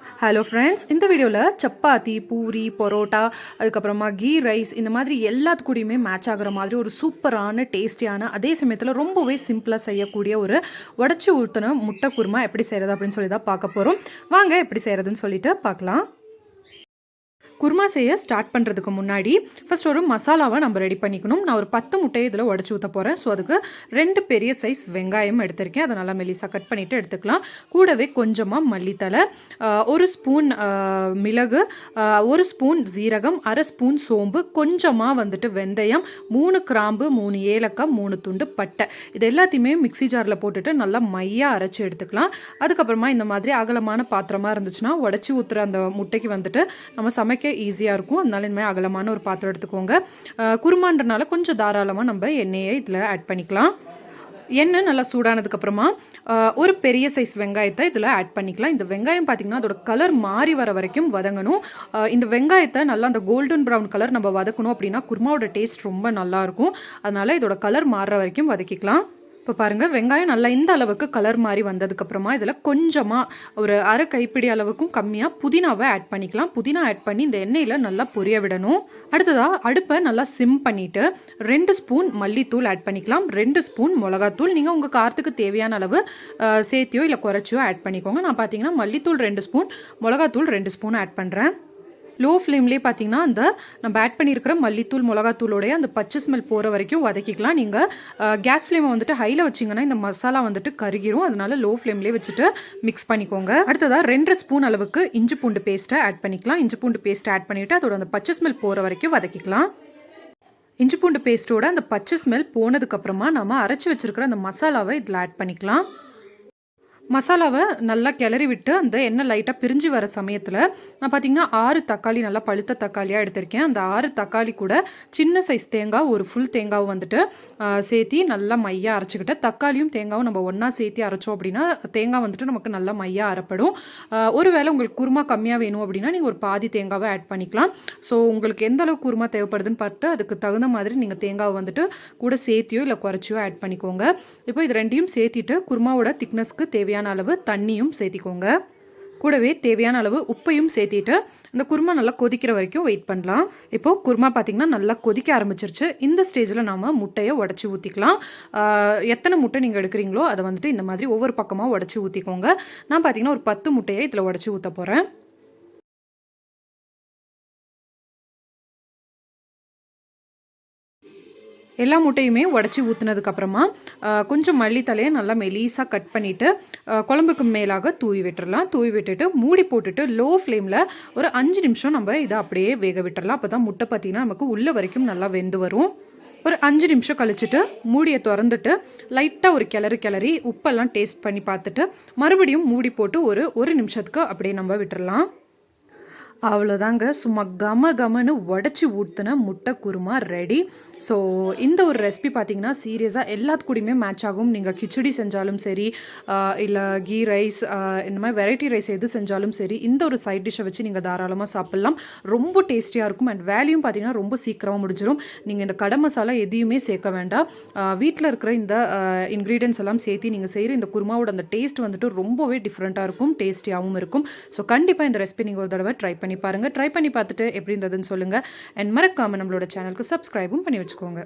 Hello friends இந்த வீடியோவில் சப்பாத்தி பூரி பரோட்டா அதுக்கப்புறமா கீ ரைஸ் இந்த மாதிரி எல்லாத்து கூடயுமே மேட்ச் ஆகிற மாதிரி ஒரு சூப்பரான டேஸ்டியான அதே சமயத்தில் ரொம்பவே சிம்பிளாக செய்யக்கூடிய ஒரு உடச்சி ஊற்றின முட்டை குருமா எப்படி செய்கிறது அப்படின்னு சொல்லி தான் பார்க்க போகிறோம் வாங்க எப்படி செய்கிறதுன்னு சொல்லிட்டு பார்க்கலாம். குருமா செய்ய ஸ்டார்ட் பண்ணுறதுக்கு முன்னாடி ஃபர்ஸ்ட் ஒரு மசாலாவை நம்ம ரெடி பண்ணிக்கணும். நான் ஒரு பத்து முட்டையை இதில் உடச்சி ஊற்ற போகிறேன் ஸோ அதுக்கு ரெண்டு பெரிய சைஸ் வெங்காயம் எடுத்திருக்கேன். அதை நல்லா மெலிசாக கட் பண்ணிவிட்டு எடுத்துக்கலாம். கூடவே கொஞ்சமாக மல்லித்தலை ஒரு ஸ்பூன் மிளகு ஒரு ஸ்பூன் ஜீரகம் அரை ஸ்பூன் சோம்பு கொஞ்சமாக வந்துட்டு வெந்தயம் மூணு கிராம்பு மூணு ஏலக்காய் மூணு துண்டு பட்டை. இது எல்லாத்தையுமே மிக்ஸி ஜாரில் போட்டுட்டு நல்லா மையாக அரைச்சி எடுத்துக்கலாம். அதுக்கப்புறமா இந்த மாதிரி அகலமான பாத்திரமாக இருந்துச்சுன்னா உடச்சி ஊற்றுற அந்த முட்டைக்கு வந்துட்டு நம்ம சமைக்க ஈஸியாக இருக்கும். அதனால இந்த மாதிரி அகலமான ஒரு பாத்திரம் எடுத்துக்கோங்க. குருமான்றனால கொஞ்சம் தாராளமாக நம்ம எண்ணெயை இதில் ஆட் பண்ணிக்கலாம். எண்ணெய் நல்லா சூடானதுக்கப்புறமா ஒரு பெரிய சைஸ் வெங்காயத்தை இதில் ஆட் பண்ணிக்கலாம். இந்த வெங்காயம் பார்த்திங்கன்னா அதோட கலர் மாறி வர வரைக்கும் வதங்கணும். இந்த வெங்காயத்தை நல்லா அந்த கோல்டன் ப்ரௌன் கலர் நம்ம வதக்கணும் அப்படின்னா குருமாவோட டேஸ்ட் ரொம்ப நல்லாயிருக்கும் அதனால் இதோட கலர் மாறுற வரைக்கும் வதக்கிக்கலாம். இப்போ பாருங்கள் வெங்காயம் நல்லா இந்த அளவுக்கு கலர் மாதிரி வந்ததுக்கப்புறமா இதில் கொஞ்சமாக ஒரு அரை கைப்பிடி அளவுக்கும் கம்மியாக புதினாவை ஆட் பண்ணிக்கலாம். புதினா ஆட் பண்ணி இந்த எண்ணெயில் நல்லா பொரிய விடணும். அடுத்ததாக அடுப்பை நல்லா சிம் பண்ணிவிட்டு ரெண்டு ஸ்பூன் மல்லித்தூள் ஆட் பண்ணிக்கலாம். ரெண்டு ஸ்பூன் மிளகாத்தூள். நீங்கள் உங்கள் காரத்துக்கு தேவையான அளவு சேர்த்தியோ இல்லை குறைச்சியோ ஆட் பண்ணிக்கோங்க. நான் பார்த்தீங்கன்னா மல்லித்தூள் ரெண்டு ஸ்பூன் மிளகாத்தூள் ரெண்டு ஸ்பூன் ஆட் பண்ணுறேன் லோ ஃப்ளேம்லேயே பார்த்தீங்கன்னா அந்த நம்ம ஆட் பண்ணியிருக்கிற மல்லித்தூள் மிளகாத்தூளோடைய அந்த பச்சை ஸ்மெல் போகிற வரைக்கும் வதக்கிக்கலாம். நீங்கள் கேஸ் ஃப்ளேமை வந்துட்டு ஹையில் வச்சிங்கன்னா இந்த மசாலா வந்துட்டு கருகிரும். அதனால லோ ஃப்ளேம்லேயே வச்சுட்டு மிக்ஸ் பண்ணிக்கோங்க. அடுத்ததாக ரெண்டு ஸ்பூன் அளவுக்கு இஞ்சி பூண்டு பேஸ்ட்டை ஆட் பண்ணிக்கலாம். இஞ்சி பூண்டு பேஸ்ட்டை ஆட் பண்ணிவிட்டு அதோட அந்த பச்சை ஸ்மெல் போகிற வரைக்கும் வதக்கிக்கலாம். இஞ்சி பூண்டு பேஸ்ட்டோட அந்த பச்சை ஸ்மெல் போனதுக்கப்புறமா நம்ம அரைச்சி வச்சிருக்கிற அந்த மசாலாவை இதில் ஆட் பண்ணிக்கலாம். மசாலாவை நல்லா கிளறி விட்டு அந்த எண்ணெய் லைட்டாக பிரிஞ்சு வர சமயத்தில் நான் பார்த்தீங்கன்னா ஆறு தக்காளி நல்லா பழுத்த தக்காளியாக எடுத்திருக்கேன். அந்த ஆறு தக்காளி கூட சின்ன சைஸ் தேங்காய் ஒரு ஃபுல் தேங்காவும் வந்துட்டு சேர்த்தி நல்லா மையாக அரைச்சிக்கிட்டு தக்காளியும் தேங்காவும் நம்ம ஒன்றா சேர்த்தி அரைச்சோம் அப்படின்னா தேங்காய் வந்துட்டு நமக்கு நல்லா மையாக அரைப்படும். ஒருவேளை உங்களுக்கு குருமா கம்மியாக வேணும் அப்படின்னா நீங்கள் ஒரு பாதி தேங்காவை ஆட் பண்ணிக்கலாம். ஸோ உங்களுக்கு எந்த அளவுக்கு குருமா தேவைப்படுதுன்னு பார்த்து அதுக்கு தகுந்த மாதிரி நீங்கள் தேங்காவை வந்துட்டு கூட சேர்த்தியோ இல்லை குறைச்சியோ ஆட் பண்ணிக்கோங்க. இப்போ இது ரெண்டையும் சேர்த்திட்டு குருமாவோட திக்னஸ்க்கு தேவையான அளவு தண்ணியும் சேர்த்திக்கோங்க. கூடவே தேவையான அளவு உப்பையும் சேர்த்திட்டு இந்த குருமா நல்லா கொதிக்கிற வரைக்கும் வெயிட் பண்ணலாம். இப்போது குருமா பார்த்தீங்கன்னா நல்லா கொதிக்க ஆரம்பிச்சிருச்சு. இந்த ஸ்டேஜில் நாம முட்டையை உடச்சி ஊற்றிக்கலாம் எத்தனை முட்டை நீங்கள் எடுக்கிறீங்களோ அதை வந்துட்டு இந்த மாதிரி ஒவ்வொரு பக்கமாக உடச்சி ஊற்றிக்கோங்க நான் பார்த்தீங்கன்னா ஒரு பத்து முட்டையை இதில் உடச்சி ஊற்ற போகிறேன் எல்லா முட்டையுமே உடச்சி ஊற்றுனதுக்கப்புறமா கொஞ்சம் மல்லித்தலையை நல்லா மெலீஸாக கட் பண்ணிவிட்டு குழம்புக்கு மேலாக தூவி விட்டுறலாம். தூவி விட்டுட்டு மூடி போட்டுட்டு லோ ஃப்ளேமில் ஒரு அஞ்சு நிமிஷம் நம்ம இதை அப்படியே வேக விட்டுறலாம். அப்போ தான் முட்டை பார்த்திங்கன்னா நமக்கு உள்ளே வரைக்கும் நல்லா வெந்து வரும். ஒரு அஞ்சு நிமிஷம் கழிச்சிட்டு மூடியை திறந்துட்டு லைட்டாக ஒரு கிளறு கிளறி உப்பெல்லாம் டேஸ்ட் பண்ணி பார்த்துட்டு மறுபடியும் மூடி போட்டு ஒரு ஒரு நிமிஷத்துக்கு அப்படியே நம்ம விட்டுறலாம். அவ்வளோதாங்க சும்மா கம கமன்னு உடச்சி ஊற்றுன முட்டை குருமா ரெடி ஸோ இந்த ஒரு ரெசிபி பார்த்தீங்கன்னா சீரியஸாக எல்லாத்து கூடயுமே மேட்ச் ஆகும். நீங்கள் கிச்சடி செஞ்சாலும் சரி இல்லை கீ ரைஸ் இந்த மாதிரி வெரைட்டி ரைஸ் எது செஞ்சாலும் சரி இந்த ஒரு சைட் டிஷ்ஷை வச்சு நீங்கள் தாராளமாக சாப்பிட்லாம். ரொம்ப டேஸ்டியாக இருக்கும். அண்ட் வேல்யூம் பார்த்தீங்கன்னா ரொம்ப சீக்கிரமாக முடிஞ்சிடும் நீங்கள் இந்த கடை மசாலா எதையுமே சேர்க்க வேண்டாம். வீட்டில் இருக்கிற இந்த இன்க்ரீடியன்ஸ் எல்லாம் சேர்த்து நீங்கள் செய்கிற இந்த குருமாவோட அந்த டேஸ்ட் வந்துட்டு ரொம்பவே டிஃப்ரெண்ட்டாக இருக்கும். டேஸ்டியாகவும் இருக்கும். ஸோ கண்டிப்பாக இந்த ரெசிபி நீங்கள் ஒரு தடவை ட்ரை பண்ணி பண்ணி பாருங்கள் ட்ரை பண்ணி பார்த்துட்டு எப்படி இருந்ததுன்னு சொல்லுங்கள் அண்ட் மறக்காமல் நம்மளோட சேனலுக்கு சப்ஸ்கிரைபும் பண்ணி வச்சுக்கோங்க.